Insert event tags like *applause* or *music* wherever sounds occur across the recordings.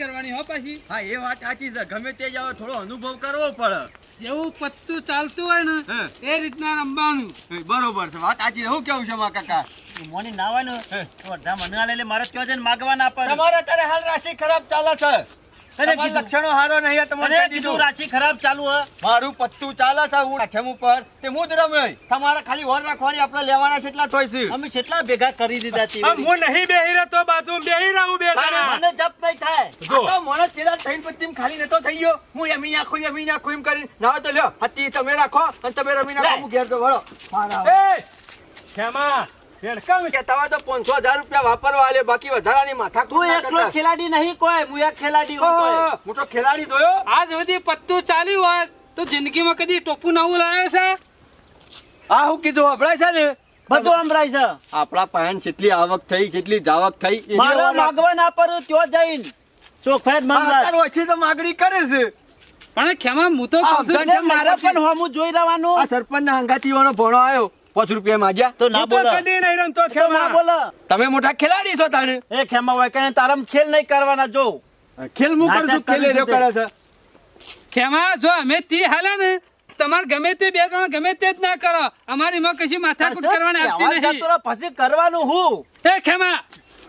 કરવાની હો પાછી. હા એ વાત સાચી છે. ગમે તે જાવ થોડો અનુભવ કરવો પડે. જેવું પત્તું ચાલતું હોય ને એ રીતના રમવાનું. બરોબર છે. વાત સાચી છે. હું કેવું છે મારા કાકા? મોની નાવાનું. અડધા મને આલે મારે કયો છે ને પર પડે. તમારે અત્યારે હાલ રાશિ ખરાબ ચાલે છે. તને લક્ષણો હારો નહીં આ તમને કીધું રાશિ ખરાબ ચાલુ હ મારું પત્તું ચાલે છે હું આઠમ ઉપર. તે હું જ રમ્યો તમારે ખાલી ઓર રાખવાની આપણે લેવાના છે એટલા છે. અમે કેટલા ભેગા કરી દીધા છે હું નહીં બેહી રહેતો બાજુ બેહી રહું બે મને જપ નહીં થાય. તો મને તેલા થઈને પછી ખાલી નતો થઈ ગયો. હું એમી નાખો એમી નાખો એમ કરીને. ના તો લ્યો હતી તમે રાખો અને તમે રમી નાખો હું ઘેર તો વળો. મારા એ! ખેમા કે તમારે તો પાંચસો હજાર રૂપિયા વાપરવા આલે બાકી વધારાની માથા તું એકલો ખેલાડી નહીં કોઈ હું એક ખેલાડી હું તો ખેલાડી જોયો. આજ સુધી પત્તું ચાલ્યું હોય તો જિંદગીમાં કદી ટોપું નવું લાવ્યો છે? આ હું કીધું અભડાય છે ને? બધું અમરાય છે. આપણા પાયન જેટલી આવક થઈ જેટલી જાવક થઈ મારે માગવા ના પડ્યું ત્યો જઈને ચોખેટ આ ઓછી તો માગણી કરે છે. પણ ખેમા હું તો મારે પણ હોમું જોઈ રહેવાનું. આ સરપંચ ના હંગાતી વાળો ભણો આવ્યો. પાંચ રૂપિયા માગ્યા તો ના હું કદી નહીં રમતો તો ના ખેમા બોલે. તમે મોટા ખેલાડી છો તાણે એ ખેમા હોય કઈ તારમ ખેલ નહીં કરવાના જો. ખેલ મુ કરજો ખેલે કરી કરે છે. ખેમા જો અમે તી હાલે ને તમાર ગમે તે બે ત્રણ ગમે તે જ ના કરો. અમારી માં કશી માથાકૂટ કરવાની આવતી નહીં પછી કરવાનું હું. એ ખેમા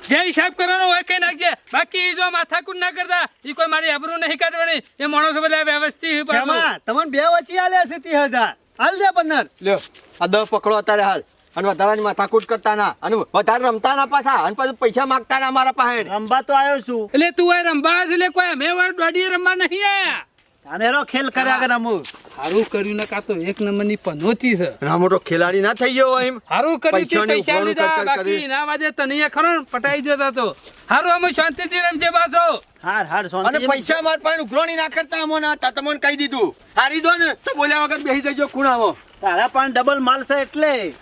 જે હિસાબ કરવાનો હોય કઈ નાખજે. બાકી જો માથાકૂટ ના કરતા એ કોઈ મારી આબરૂ નહીં કાઢવાની. એ માણસો બધા વ્યવસ્થિત તમારે તમને બે વચ્ચે આલે છે ત્રીસ હજાર. હાલ દે પંદર. લ્યો. આ દસ પકડો અત્યારે હાલ. અને વધારાની માથાકૂટ કરતા ના. અને વધારે રમતા ના પાછા. અને પાછું પૈસા માંગતા ના મારા પાસે રમવા તો આવ્યો છું. એટલે તું રમવા છે એટલે કોઈ અમે દોડીએ રમવા નહીં આયા અને ખેલ કર્યા આગળ રમું સારું કર્યું ને કાં તો એક નંબરની પનોતી છે. ના ખેલાડી ના થઈ ગયો એમ. સારું કર્યું તે પૈસા લીધા કર- કર બાકી ના વાજે તને ખરો પટાઈ જતા તો. સારું અમે શાંતિથી રમજે પાછો. હાર હાર અને પૈસા માર પાસે ઉઘરાણી ના કરતા અમોને તા તમને કહી દીધું. હારી દો ને તો બોલ્યા વગર બેસી જજો ખૂણામાં. તારા પણ ડબલ માલ છે એટલે.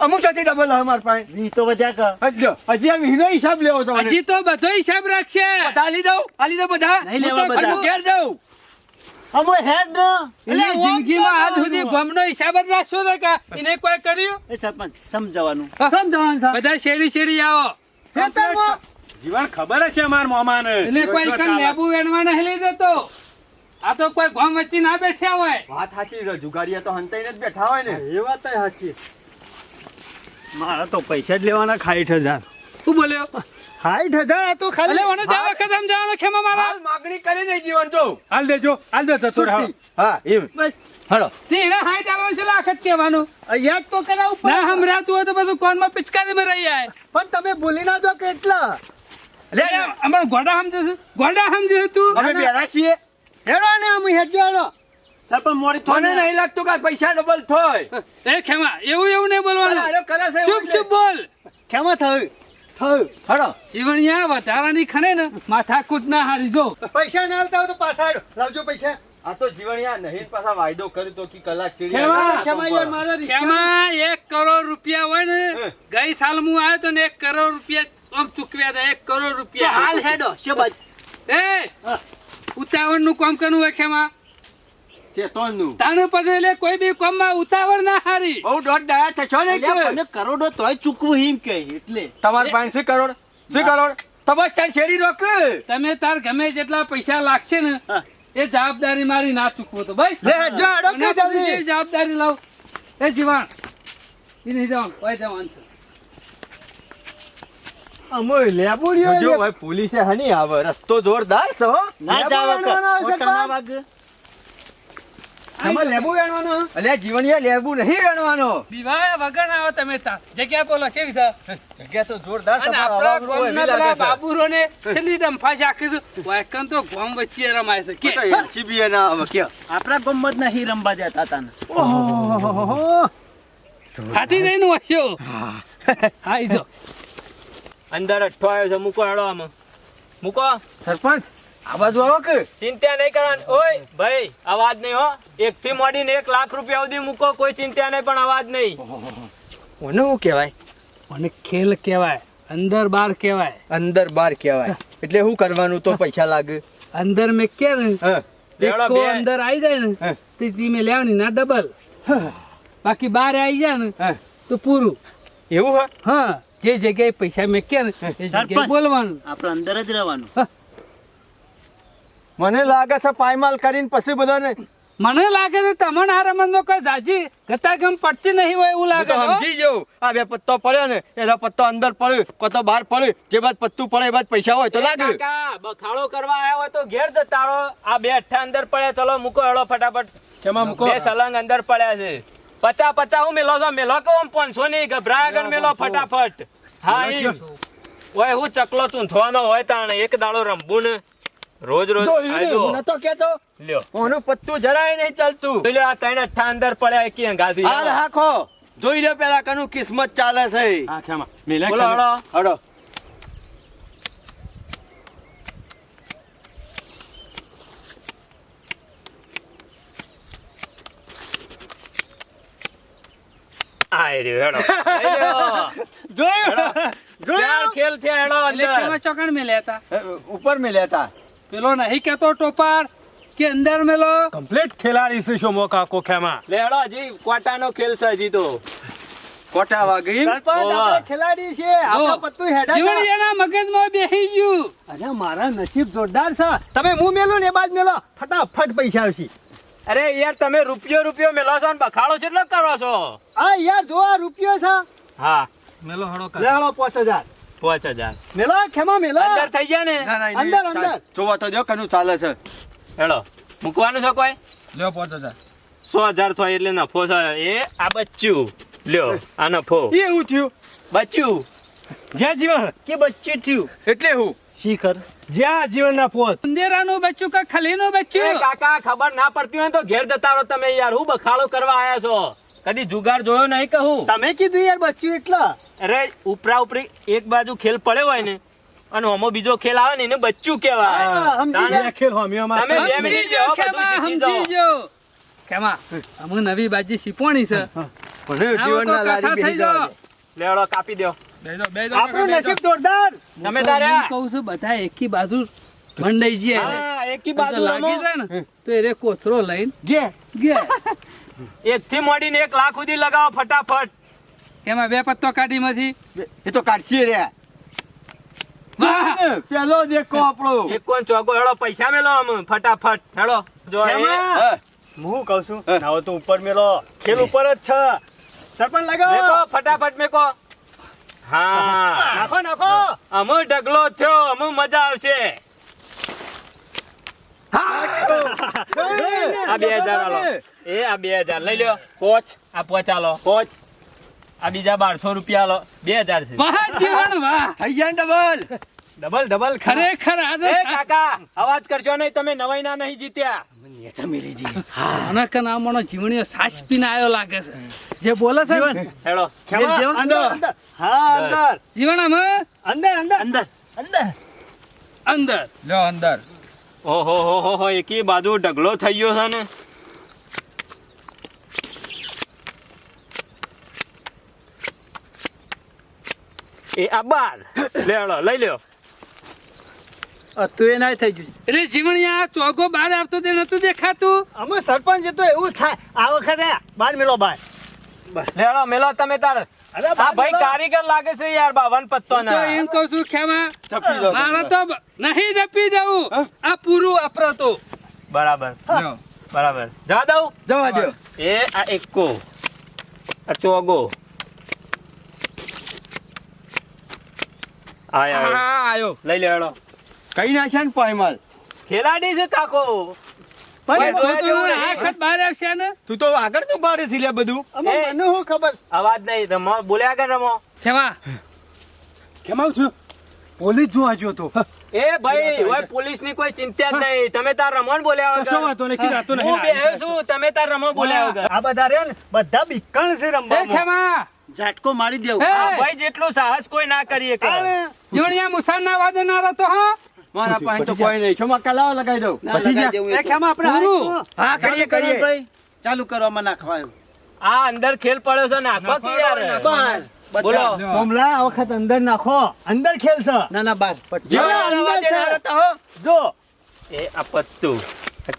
અમુક સાથે ડબલ હવે મારા પાસે ઈ તો હજ હજી આ મહિનો હિસાબ લેવો તો હજી તો બધો હિસાબ રાખશે. બધા આલી દઉં આલી દઉં બધા. નહીં લેવા બધા. ઘેર જાઉં. અમો હેડ. ન એટલે જિંદગીમાં આજ સુધી ગામનો હિસાબ જ રાખશો ને કે એને કોઈ કર્યું? એ સરપંચ સમજાવવાનું. સમજાવવાનું છે બધા શેરી શેરી આવો. ખેતરમાં? જીવન ખબર છે માર મોમાને. એટલે કોઈ કન લેબુ વેણવા નહીં લઈ દેતો આ તો કોઈ ગામ વચ્ચે ના બેઠ્યા હોય. વાત સાચી છે જુગારીયા તો હંતાઈને જ બેઠા હોય ને. એ વાત સાચી. મારા તો પૈસા જ લેવાના ખાઈઠ હજાર તું બોલ્યો? સાઠ હજાર તો એટલે ખાલી મને જા વખત સમજાવવાનો ખેમા મારા હાલ માગણી કરી નહીં જીવન તો હાલ દેજો હાલ દે તો રહો. હા એમ. બસ. હાલો. તે એના હાઈ ચાલવાનું છે લાખ જ કહેવાનું. યાદ તો કરાવું ના સંભળાતું હોય તો બધું કોનમાં પિચકારીમાં રહી જાય. પણ તમે ભૂલી ના દો કેટલા અલે અમાર ગોડા સમજે છે. ગોડા સમજે છે તું. અમે બેરા છીએ. હેડો ને અમે હેડો સરપંચ થોને નહીં લાગતું કે પૈસા ડબલ થાય. એ ખેમા એવું એવું નહીં બોલવાનું. અરે કરે છે. શુભ શુભ બોલ. ખેમા થયું. થયું. હલો. જીવણિયા વધારાની ખને ને માથાકૂટ ના હારી જો. પૈસા ના તો પાછા લાવજો પૈસા. આ તો જીવણિયા નહીં પાછા વાયદો કર્યો તો કે કલાક ચીડી એક કરોડ રૂપિયા હોય ને ગઈ સાલ હું આવ્યો તો ને એક કરોડ રૂપિયા આમ ચૂકવ્યા હતા એક કરોડ રૂપિયા. હાલ હેડો શેબાજ. એ ઉતાવળનું કામ કરવું હોય ખેમા ચેતનનું. તાનું પછી એટલે કોઈ બી કામમાં ઉતાવળ ના હારી. બહુ દોઢ ડાયા થશો ને મને કરોડો તોય ચૂકવું હિમ કે એટલે. તમારા પાસે શું કરોડ? શું કરોડ? તો બસ શેરી રોક? તમે તાર ગમે જેટલા પૈસા લાગશે ને એ જવાબદારી મારી ના ચૂકવો તો બસ. જવાબદારી લાવ. એ જીવાણ. એ નહીં જવાનું કોઈ જવાનું છે. અમો લેબુ જો ભાઈ પોલીસે હની આવે રસ્તો જોરદાર છે હો. ના જાવ. વાગ. આમાં લેબુ વેણવાનો? અલ્યા જીવણિયા લેબુ નહીં વેણવાનો. વિવાહ વગર ના આવો તમે તાર જગ્યા બોલો કેવી છે? જગ્યા તો જોરદાર અને આપણા ગામના પેલા બાબુરોને છેલ્લી ડંફાશ આખી દીધું. વાયકન તો ગામ વચ્ચે રમાય છે. કે? તો ના આવે કે આપણા ગમત નહીં રમવા જતા હતા ઓહો હાથી જઈને વાસ્યો. હા. ઈ જો. અંદર અઠવાયો છે મૂકો હેડો આમાં. મૂકો. સરપંચ? આ બાજુ આવો કે? ચિંતા નહીં કરવાની. ઓય ભાઈ અવાજ નહીં હો. એક થી મોડીને એક લાખ રૂપિયા સુધી મૂકો કોઈ ચિંતા નહીં પણ અવાજ નહીં. ઓને શું કહેવાય? મને ખેલ કહેવાય અંદર બાર કહેવાય. અંદર બાર કહેવાય. એટલે શું કરવાનું? તો પૈસા લાગે. અંદર મેં કે. અંદર આવી જાય ને હે. મેં લેવાની ના ડબલ. બાકી બાર આવી જાય ને તો પૂરું. એવું હા? હા જે જગ્યાએ પૈસા મેક્યા ને એ જગ્યાએ બોલવાનું. આપણે અંદર જ રહેવાનું. મને લાગે છે પાયમાલ કરીને પછી બધાને મને લાગે છે તમને આ રમતમાં કોઈ જાજી ગતાગમ પડતી નહીં હોય એવું લાગે છે, સમજી જવું આ બે પત્તો પડ્યો ને એનો પત્તો અંદર પડ્યો કો તો બહાર પડ્યો. જે બાદ પત્તું પડે એ બાદ પૈસા હોય તો લાગે. કાકા બખાડો કરવા આવ્યો હોય તો ઘેર જતા રહો. આ બે અઠ્ઠા અંદર પડ્યા ચલો મૂકો હેડો ફટાફટ. કેમાં મૂકો? બે સલંગ અંદર પડ્યા છે. પચા પચા હું મેલો છો? મેલો કે આમ પાંચસો ની ગભરાયા મેલો ફટાફટ. હા ઓય હું ચકલો ચૂંથવાનો હોય તાણે. એક દાડો રમવું ને. રોજ રોજ નતો કેતો. લ્યો. ઓનું પત્તું જરાય નહીં ચાલતું. લ્યો આ ત્રણ અઠ્ઠા અંદર પડ્યા એકી ગાધી હાલ હાખો. જોઈ લો પેલા કનું કિસ્મત ચાલે છે. હા મેલે બોલો હેડો હડો આય રહ્યો હેડો. લઈ લ્યો. *laughs* ખેલ થયા હેડો અંદર. ચોકણ મેલ્યા હતા. ઉપર મેલ્યા હતા. પેલો નહીં કેતો ટોપાર કે અંદર મેલો. કમ્પ્લીટ ખેલાડી છે શોમો કાકો ખેમા. લે હેડો હજી ક્વાટાનો ખેલ છે હજી તો. કોટા વાગી ખેલાડી છે આપણા પત્તું હેડા છે. જીવણિયાના મગજમાં બેસી ગયું. અરે મારા નસીબ જોરદાર છે. તમે હું મેલો ને એ બાદ મેલો? ફટાફટ પૈસા આવશે. અરે યાર તમે રૂપિયો રૂપિયો મેલો છો ને બખાડો કેટલો કરો છો? આ યાર જો આ રૂપિયો છે. હા. મેલો હળો લે પાંચ હજાર. પાંચ હજાર મેલો ખેમા મેલો. અંદર થઈ ગયા ને? ના ના અંદર, અંદર અંદર. અંદર જોવા તો જો કનું ચાલે છે. હેડો મૂકવાનું છે કોઈ? લ્યો પાંચ હજાર સો હજાર થાય એટલે નફો છે. એ આ બચ્ચું. લ્યો આ નફો એવું થયું? બચ્ચું. જ્યાં જીવન? કે બચ્ચે થયું? એટલે હું? શિખર. જ્યાં જીવનના પોત. ઉંદેરાનું બચ્ચું કે ખલીનું બચ્ચું? કાકા ખબર ના પડતી હોય તો ઘેર જતા રહો તમે યાર. હું બખાડો કરવા આયા છો. કદી જુગાર જોયો નહીં કહું તમે કીધું યાર બચ્ચું એટલા. અરે ઉપરા ઉપરી એક બાજુ ખેલ પડ્યો હોય ને અને આમાં બીજો ખેલ આવે ને એને બચ્ચું હોમીઓમાં તમે બે મિનિટ જો બધું શીખી જાઓ. સમજી જો અમે નવી બાજી શીપોણી છે. પણ જીવન ના લારી બેસી જવા દે. લેવડો કાપી દો આપણું નસીબ જોરદાર. તમે તારે કહું છું બધા એકી બાજુ મંડાઈ જઈએ હા એકી બાજુ લાગી જાય ને તો એ કોથરો લઈને ગે ગયા. *laughs* એક થી મોડીને એક લાખ સુધી લગાવો ફટાફટ. એમાં બે પત્તો કાઢીમાંથી એ તો કાઢશી રે. પેલો દેખો આપણો. એક કોણ ચોગો? હેડો પૈસા મેલો આમ ફટાફટ. હેડો જો હા. કઉ છું? નાવો તો ઉપર મેલો. ખેલ ઉપર જ છે. સરપંચ મેકો ફટાફટ મેકો. હા. નાખો નાખો. અમુ ઢગલો થયો અમુ મજા આવશે. આ બે હજાર એ આ બે હજાર. લઈ લ્યો. કોચ. આ પચાલો કોચ. આ બીજા બારસો રૂપિયા લો. બે હજાર છે. વાહ જીવન વાહ. થઈ ડબલ? ડબલ ડબલ ખરેખર આજે એ કાકા અવાજ કરશો નહીં તમે નવાઈ ના નહીં જીત્યા. આના કે નામ મને જીવણીઓ સાસ પીને આયો લાગે છે. જે બોલે છે હેડો અંદર. અંદર. હા અંદર. જીવણ અમે અંદર અંદર. અંદર. અંદર. અંદર. ઓહો હો હો હો એકી બાજુ ઢગલો થઈ ગયો છે ને. એ આ બાર. લે હેડો લઈ લ્યો. તું એ ના થઈ ગયું. એટલે જીવણિયા ચોગો બહાર આવતો તે નતું દેખાતું? અમે સરપંચ તો એવું થાય. આ વખતે બાર મેલો બાર. લે હેડો મેલો તમે તાર. અરે આ ભાઈ કારીગર લાગે છે યાર બાવન પત્તો હું તો ના એમ કહું છું ખેમા મારે તો નહીં જપી જવું. આ પૂરું અપરતું. બરાબર. બરાબર. જા દઉં? જવા દો એ આ એકો. આ ચોગો. આય આય આયો. લઈ લે કઈ નાખ્યા ને પાયમાલ? ખેલાડી છે કાકો. પણ જોયા તો જેવું આ નહીં. વખત બહાર આવશે ને? તું તો આગળ તું ભાડે થી લે બધું. એ. મને શું ખબર? અવાજ નહીં રમો બોલ્યા કર રમો. ખેમા. કેમાં છું? પોલીસ જોવા ગયો તો. એ ભાઈ હવે પોલીસની કોઈ ચિંતા જ નહીં. તમે તાર રમણ બોલ્યા વગર. વાતો નહીં હું બેહ્યો છું તમે તાર રમણ બોલ્યા વગર. આ બધા રે ને બધા બિકણ છે રમવા ખેમા. ઝાટકો મારી દેવું. આ ભાઈ જેટલું સાહસ કોઈ ના કરીએ જોડિયા મુસાન ના વાદે ના રહેતો હા? મારા પાસે તો કોઈ નહીં. ક્ષમા કલાવ લગાવી દઉં. લગાવી દઉં તો. ખેમા આપણે હા કરીએ કરીએ. ભાઈ ચાલુ કરવામાં નાખવાયું. આ અંદર ખેલ પડ્યો છે નાખો કે યાર. બાર બોલો. કમલા આ વખત અંદર નાખો. અંદર ખેલ છે. ના ના બાર. તો હો. જો. એ આ પત્તું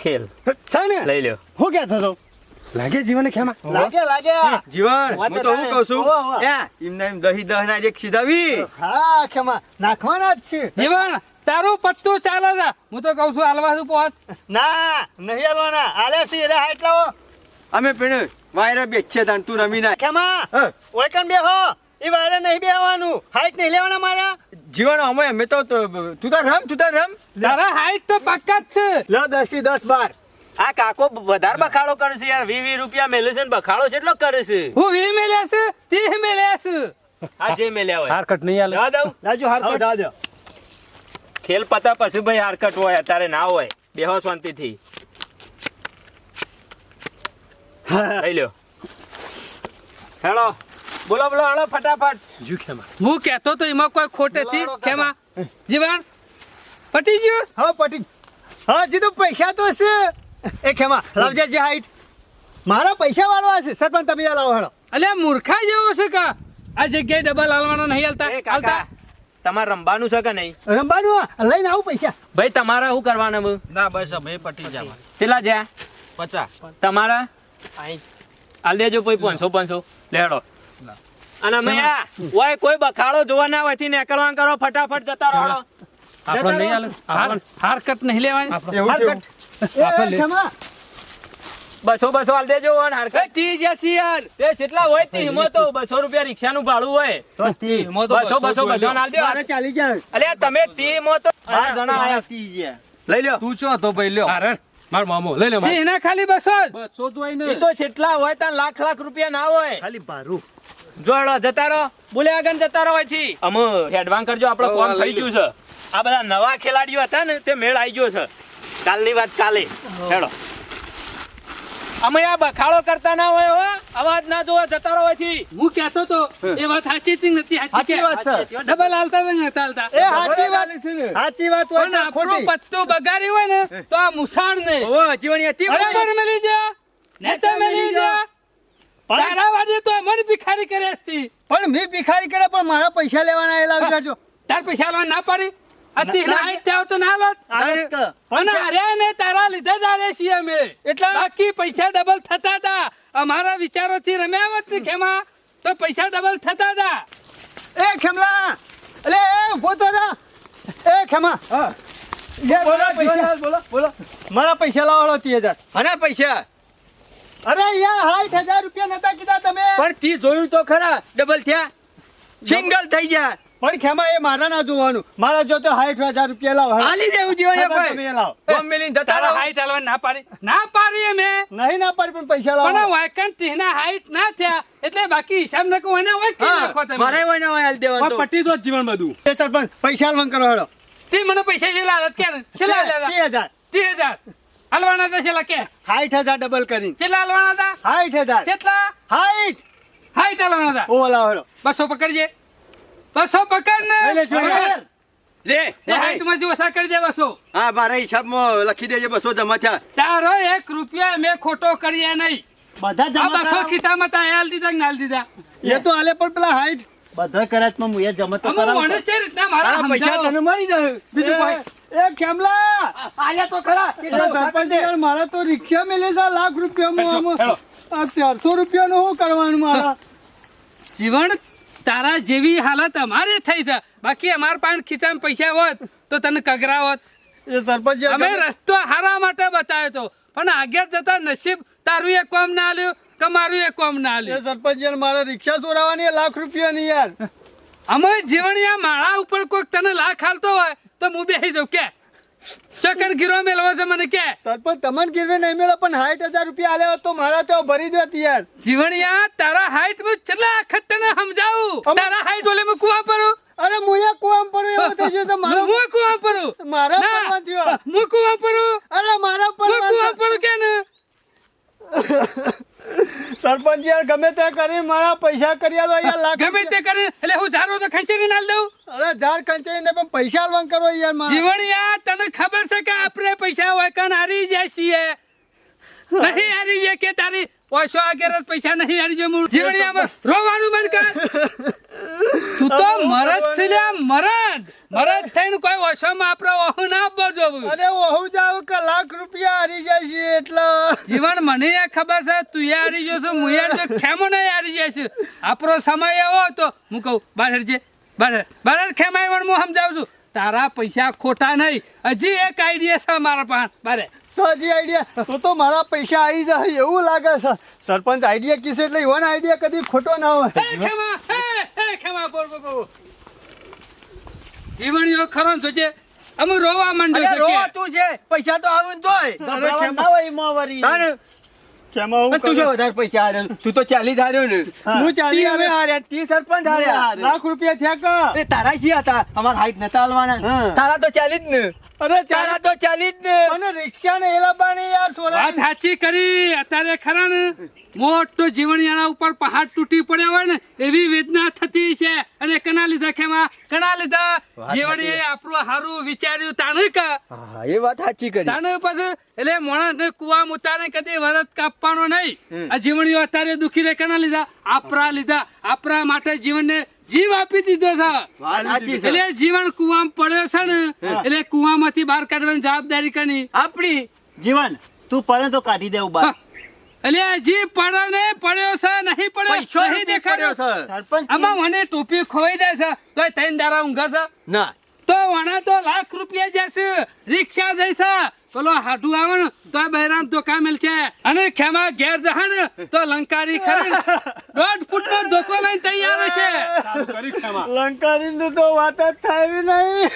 ખેલ. છે ને લઈ લ્યો. હું કહેતો હતો લાગે જીવન ખેમા? લાગે લાગે. જીવન હું તો હું કહું છું. એમને એમ દહી દહ ના જે સીધાવી હા ખેમા. નાખવાના જ છે. જીવન તારું પત્તું ચાલે છે. હું તો કહું છું હાલવા છું પહોંચ ના નહીં હાલવાના. હાલે છે રે હાઈટ લાવો અમે પણ વાયરા બેસીએ તાન તું રમી ના. ખેમા. ઓયકન બેહો. એ વાયરા નહીં બેહવાનું. હાઈટ નહીં લેવાના મારા. જીવન અમે અમે તો તો- તું તાર રમ તું તાર રમ. તારા હાઈટ તો પક્કા જ છે. લો દસ દસ બાર. આ કાકો વધારે બખાડો કરે છે યાર. વી વી રૂપિયા મેલે છે ને બખાડો કેટલો કરે છે. હું વી મેલ્યા છે તીહ મેલ્યા છે. આ જે મેલ્યા હોય. હારકટ નહીં આલે. દઉં? રાજુ હારકટ જા દો. ખેલ પતા પછી ભાઈ હારકટ હોય અત્યારે ના હોય. બેહો શાંતિથી. લઈ લ્યો. હેલો બોલો બોલો હેલો ફટાફટ. જુ ખેમા. હું કહેતો તો એમાં કોઈ ખોટેથી કેમાં જીવન? પટી ગયું? હા પટી હા જીધું પૈસા તો છે. એ ખેમા લાવજે જે હાઈટ મારા પૈસા વાળો છે. સરપંચ તમે આ લાવો હળો અલે મૂર્ખા જેવો છે કા? આ જગ્યાએ ડબલ હાલવાનો નહીં હાલતા? એ કાકા તમારે રમવાનું છે કે નહીં? રમવાનું લઈને આવું પૈસા. ભાઈ તમારે શું કરવાનું ના બસ ભાઈ પટી જવા કેટલા જ્યાં પચાસ. તમારા? આ લેજો ભાઈ પાંચસો પાંચસો. લેડો અને મૈયા ઓય કોઈ બખાડો જોવા ના હોયથી નીકળવાનું કરો ફટાફટ જતા રહો. આપણો નહીં હાલે. હાર હારકટ નહીં લેવાની. ખેમા બસો બસો હાલ દેજો તી જ્યાંથી યાર તે કેટલા હોય તે હિંમતો બસો રૂપિયા રિક્ષાનું ભાડું હોય. બસો બસો બધાને હાલ દો ચાલી જાય. અલ્યા તમે તી મો તો જણા આયા. તી લઈ લ્યો. તું ચો તો ભાઈ લ્યો. માર મામો. લઈ લે એના ખાલી બસો બસો જોઈ એ તો જેટલા હોય ત્યાં લાખ લાખ રૂપિયા ના હોય. ખાલી ભારું. જોડો જતા રહો. બોલે આગળ જતા રહો અહીંથી. અમે એડવાન્સ કરજો આપણો કોમ થઈ ગયું છે. આ બધા નવા ખેલાડીઓ હતા ને તે મેળ આવી ગયો છે. કાલની વાત કાલે. હેડો. અમે આ બખાડો કરતા ના હોય હો. અવાજ ના જોવા જતા રહો થી હું કહેતો તો એ વાત સાચી હતી નથી? સાચી કે ડબલ હાલતા હતા હાલતા? એ સાચી વાત. સાચી વાત હોય ને આપણું પત્તું બગાડ્યું હોય ને તો આ મુસાણ ને ઓ જીવણી હતી તી. બરાબર મેલી જા નેતા મેલી જા પણ તારા વાડે તો અમર ભિખારી કરે હતી. પણ મેં ભિખારી કરે પણ મારા પૈસા લેવાના એ લાવી જાજો તાર પૈસા લેવા ના પાડી? અતિ હાઈટ જાવ તો ના લોત તારે- અને હાર્યા ને તારા લીધે જ હારે છીએ અમે. એટલા? બાકી પૈસા ડબલ થતા હતા. અમારા વિચારોથી રમ્યા હોત ને ખેમા તો પૈસા ડબલ થતા હતા. એ ખેમલા અલે એ ઊભો તો એ ખેમા મારા પૈસા જીવન, બોલો, બોલો. મારા પૈસા લાવો ત્રીસ હજાર. અને પૈસા? અરે યાર સાઠ હજાર રૂપિયા નતા કીધા તમે. પણ તી જોયું તો ખરા ડબલ થયા? સિંગલ થઈ ગયા. પણ ખેમા એ મારા ના જોવાનું. મારા જો તો સાઠ હજાર રૂપિયા લાવો. હાલી દેવું જીવન તમે લાવો. ગોમ જતા રહો. હાઈટ હાલવા ના પાડી. ના પાડી અમે. નહીં ના પાડી પણ પૈસા પણ વાકન તીના હાઈટ ના થયા. એટલે બાકી હિસાબ ન કહો એના હોય કે નાખો તમે. મારે હોય ને હોય હાલ દેવાનું તો. પટી દો જીવન બધું. એ સરપંચ પૈસા આલવાનું કરો હેડો. તે મને પૈસા છેલ્લા હાલત કે હજાર. ત્રીસ હજાર. હાલવાના હતા છેલ્લા કે સાઠ હજાર ડબલ કરીને. છેલ્લા હાલવાના હતા? હજાર. કેટલા હાઈટ હાઈટ હાલવાના હતા. ઓ લાવો હેડો. બસો પકડજે. બસો પકડ ને. લે, હાઈટમાંથી ઓછા કરી દે બસો હા મારા હિસાબમાં લખી દેજે બસો જમા થયા. તારો એક રૂપિયા મેં ખોટો કર્યા નહીં. બધા આ જમા બસો કરાવો. ખિસ્સામાં તા હાલ દીધા નાલ દીધા એ તો હાલે પણ પેલા હાઈટ. બધા કરાતમાં હું જમા તો અમુક મને છે રીતના મારા પૈસા તને મળી જાય. બીજું કોઈ? એ કેમલા આલ્યા તો ખરા. સરપંચ યાર, મારા તો રિક્ષા મેલે છે લાખ રૂપિયામાં હેડો. આ ચારસો રૂપિયા શું કરવાનું મારા? જીવન તારા જેવી હાલત અમારે થઈ છે. બાકી અમાર પાસે ખીચામાં પૈસા હોત તો તને કગરાવત એ સરપંચ અમે રસ્તો હારા માટે બતાવ્યો તો. પણ આગળ જતા નસીબ તારું એ કોમ ના આલ્યું કે મારું એ કોમ ના આલ્યું? સરપંચ યાર મારે રિક્ષા ચોરાવાની લાખ રૂપિયાની યાર. અમે જીવણિયા માળા ઉપર કોઈક તને લાખ હાલતો હોય તો હું બેસી દઉં કે ચકન ગીરો મેળવો છે મને કે. સરપંચ તમન ગીરવે નહીં મેળો પણ સાઠ હજાર રૂપિયા આલ્યા તો મારા તો ભરી દો યાર જીવણિયા તારા હાઈટમાં છેલ્લા વખત તને સમજાવું તારા હાઈટ ઓલે હું કુવા પરું અરે મુએ કોમ પડ્યો એવું થઈ ગયું તો મારો હું કુવા પરું મારા પરમાં થયો. હું કુવા પરું અરે મારા હું પર પરું કે ને સરપંચ યાર ગમે તે કરી મારા પૈસા કરી આલો યાર લાખ ગમે તે કરી એટલે હું ધારો તો ખંચેરી નાલ દઉં. અરે ઝાડ ને પણ પૈસા આલવાનું કરો યાર મારા. જીવણિયા તને ખબર છે કે આપણે પૈસા હોય કણ હારી જાય છીએ. *laughs* નહીં હારી જાય કે તારી ઓછો આગળ પૈસા નહીં હારી જાય મૂળ. જીવણિયામાં રોવાનું બંધ કર. *laughs* તું તો મરદ છે ને મરદ. મરદ થઈને કોઈ ઓછોમાં આપણે ઓહુ ના આપવો જોવું. અરે ઓહુ જાવ કે લાખ રૂપિયા હારી જાય છે એટલે. જીવન મને એ ખબર છે તું એ હારી જશો હું યાર જો ખેમો નહીં હારી જઈશ. આપણો સમય એવો તો હું કહું બહાર જે બહાર બાર બહાર ખેમાય વણ હું સમજાવું છું. તારા પૈસા ખોટા નહીં. હજી એક આઈડિયા છે મારા પાસે. બારે સાજી આઈડિયા તો તો મારા પૈસા આવી જાય એવું લાગે છે. સરપંચ આઈડિયા કીધું એટલે ઈવન આઈડિયા કદી ખોટો ના હોય. જીવણીઓ ખરો જોજે. અમે રોવા માંડ્યો છે રોવા તું છે પૈસા તો આવું ને તોય ના હોય મોવરી તું શું વધારે પૈસા હાર્યો તું તો ચાલીસ હાર્યો ને. હું. ચાલી આવે હાર્યા. તી સરપંચ હાર્યા. લાખ રૂપિયા થયા કે? તારા શી હતા? અમારા હાઈટ નતા હાલવાના. તારા તો ચાલી જ ને. અરે તારા તો ચાલી જ ને. અને રિક્ષા ને એલા યાર સોરા વાત સાચી કરી. અત્યારે ખરા ને મોટો જીવણિયાના ઉપર પહાડ તૂટી પડ્યો હોય ને એવી વેદના થતી છે. અને કના લીધા ખેમા? કના લીધા? જીવણીએ આપણું હારું વિચાર્યું તાણે કા હા એ વાત સાચી કરી. તાણે પછી એટલે માણસને કુવા ઉતારે કદી વરત કાપવાનો નહીં. આ જીવણીઓ અત્યારે દુખી રે કના લીધા? આપરા લીધા. આપરા માટે જીવનને જીવ આપી દીધો છે. એટલે જીવન કુવામાં પડ્યો છે ને એટલે કુવામાંથી બહાર કાઢવાની જવાબદારી કરી આપણી. જીવન તું પડે તો કાઢી દેવું બા એટલે જી પડે ને પડ્યો છે નહીં પડ્યો પૈસો નહીં દેખાડ્યો. છે. સરપંચ આમાં મને ટોપી ખોવાઈ જાય છે તો ત્રણ દારા ઊંઘે છે. ના. તો વણા તો લાખ રૂપિયા જશે રિક્ષા જઈશે. પેલો હાટુ આવે ને તો બહેરામ ધોકા કામેલ છે. અને ખેમા ઘેર જહે ને તો લંકારી ખરી. દોઢ ફૂટ નો ધોકો લઈને તૈયાર હશે. લંકારી નું તો વાત જ થાય નહીં.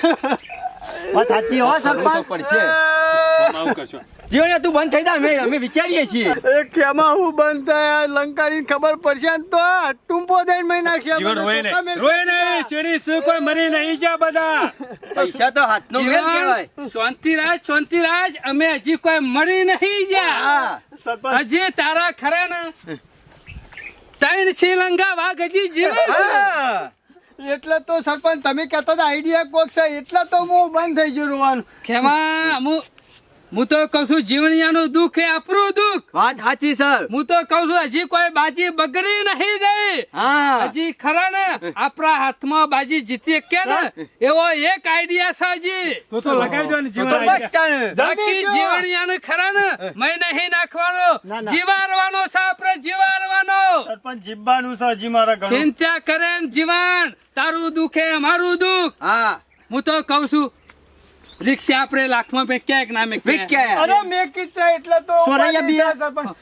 વાત સાચી હો સરપંચ. પડશે. જીવન તું બંધ થઈ જા અમે અમે વિચારીએ છીએ. એ કેમાં હું બંધ થાય? લંકાની ખબર પડશે તો ટુંપો દઈને મહી નાખશે. જીવન રોય મને ને રોય ને ચીડી શું કોઈ મરી નહીં જા બધા? પૈસા તો હાથનો મેલ કહેવાય. શાંતિરાજ શાંતિરાજ અમે હજી કોઈ મરી નહીં જા હા. હજી તારા ખરા ને ત્રણ શ્રીલંકા વાઘ હજી જીવે છે. એટલે તો સરપંચ તમે કહેતા હતા આઈડિયા કોક છે એટલે તો હું બંધ થઈ ગયું રોવાનું કેમાં? હું હું તો કઉ છું જીવણિયાનું દુઃખ એ આપણું દુઃખ. વાત સાચી સર. હું તો કઉ છું હજી કોઈ બાજી બગડી નહીં ગઈ. હજી ખરા ને આપણા હાથમાં બાજી જીતી કે ને એવો એક આઈડિયા છે હજી. તો લગાવી દો ને જીવણિયાને ખરા ને મેં નહીં નાખવાનો. જીવારવાનો છે આપણે જીવારવાનો. સરપંચ જીવવાનું છે હજી મારા ચિંતા કરે ને જીવન તારું દુઃખે અમારું દુઃખ. હા. હું તો કઉ છું રિક્ષા આપણે લાખમાં મેક્યા એક ના મેક્યા અરે મેં કીધું એટલે તો સોરાયા સરપંચ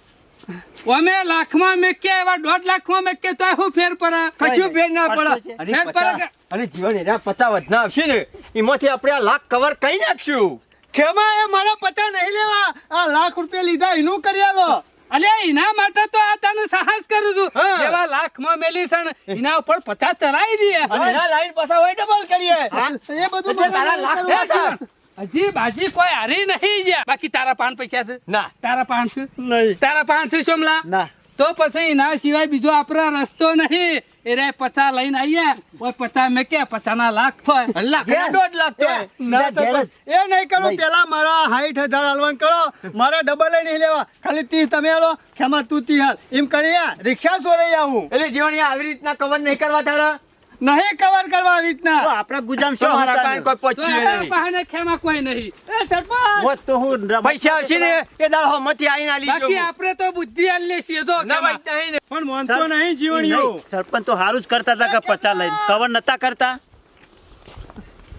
અમે લાખમાં મેક્યા એવા દોઢ લાખમાં મેક્યા તો શું ફેર પડે કશું ફેર ના પડે. ફેર પડે અને જીવન એના પચાસ વધના આવશે ને. એમાંથી આપણે આ લાખ કવર કરી નાખશું. ખેમા એ મારા પચાસ નહીં લેવા. આ લાખ રૂપિયા લીધા એનું કરી આલો. અલ્યા એના માટે તો આ તને સાહસ કરું છું. હા. લાખમાં મેલી છે એના ઉપર પચાસ ચરાવી દઈએ. એના લાઈન પાછા હોય ડબલ કરીએ. એ બધું તારા લાખ કરવું થયા છે. હજી બાજી કોઈ હારી નહીં ગયા બાકી તારા પાંચ પૈસા છે? ના. તારા પાંચ છે? નહીં. તારા પાંચ છે સોમલા ના. તો પછી એના સિવાય બીજો આપણો રસ્તો નહીં. એ રે પચાસ લઈને આવીએ. ઓય પચા મેં કે પચા ના લાખ થાય. લાખ દોઢ લાખ. સરપંચ, એ નહીં કરું પેલા મારા સાઠ હજાર હાલવાન કરો. મારા ડબલ નહીં લેવા. ખાલી ત્રીસ તમે હાલો. ખેમા તું તી હાલ. એમ કરી રિક્ષા સોરે આવું. એટલે જીવન આવી રીતના કવર નહીં કરવા તારા? નહીં કવર કરવા આવી રીતના આપણા ગુજામ શું મારા કાન કોઈ તો પહોંચ્યું નહીં. પાસે ખેમા કોઈ નહીં. એ સરપંચ! હોત તો હું પૈસા આવશે ને એ દાડો મથી આઈને આલી બાકી આપણે તો બુદ્ધિ આલે સીધો ના ભાઈ નહીં. પણ માનતો નહીં જીવણીઓ. સરપંચ તો હારું જ કરતા હતા કે પચા લઈને. કવર નતા કરતા?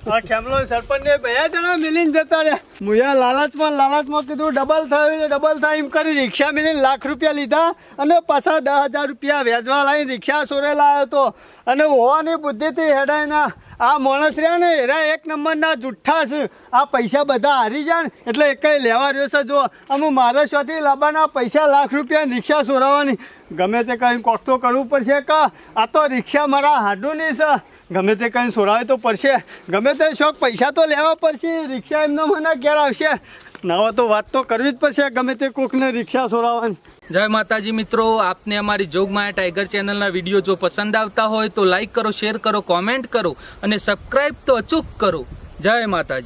આ ખેમલો સરપંચને બે જણા મિલીને જતા રહ્યા. મુયા લાલચમાં લાલચમાં કીધું, ડબલ થયું ડબલ થાય. એમ કરી રિક્ષા મિલીને લાખ રૂપિયા લીધા અને પાછા દસ હજાર રૂપિયા વેચવા લાવીને રિક્ષા સોરે લાવ્યો હતો. અને હોવાની બુદ્ધિથી હેડાયના આ માણસ રહ્યા ને, એરા એક નંબરના જુઠ્ઠા છે. આ પૈસા બધા હારી જાય ને એટલે એક લેવા રહ્યો છે જો અમુક શોથી લાવવાના પૈસા લાખ રૂપિયા રિક્ષા સોરાવાની ગમે તે કરીને કોક તો કરવું પડશે કે? આ તો રિક્ષા મારા હાડુની છે. ગમે તે કરીને સોરાવે તો પડશે. ગમે તે શોખ પૈસા તો લેવા પડશે. રિક્ષા એમનો મને ઘેર આવશે. નવા તો વાત તો કરવી જ પડશે. ગમે તે કોકને રિક્ષા સોરાવવાની જય માતાજી મિત્રો, આપને અમારી જોગમાયા ટાઈગર ચેનલના વીડિયો જો પસંદ આવતા હોય તો લાઈક કરો, શેર કરો, કોમેન્ટ કરો અને સબસ્ક્રાઈબ તો અચૂક કરો. જય માતાજી.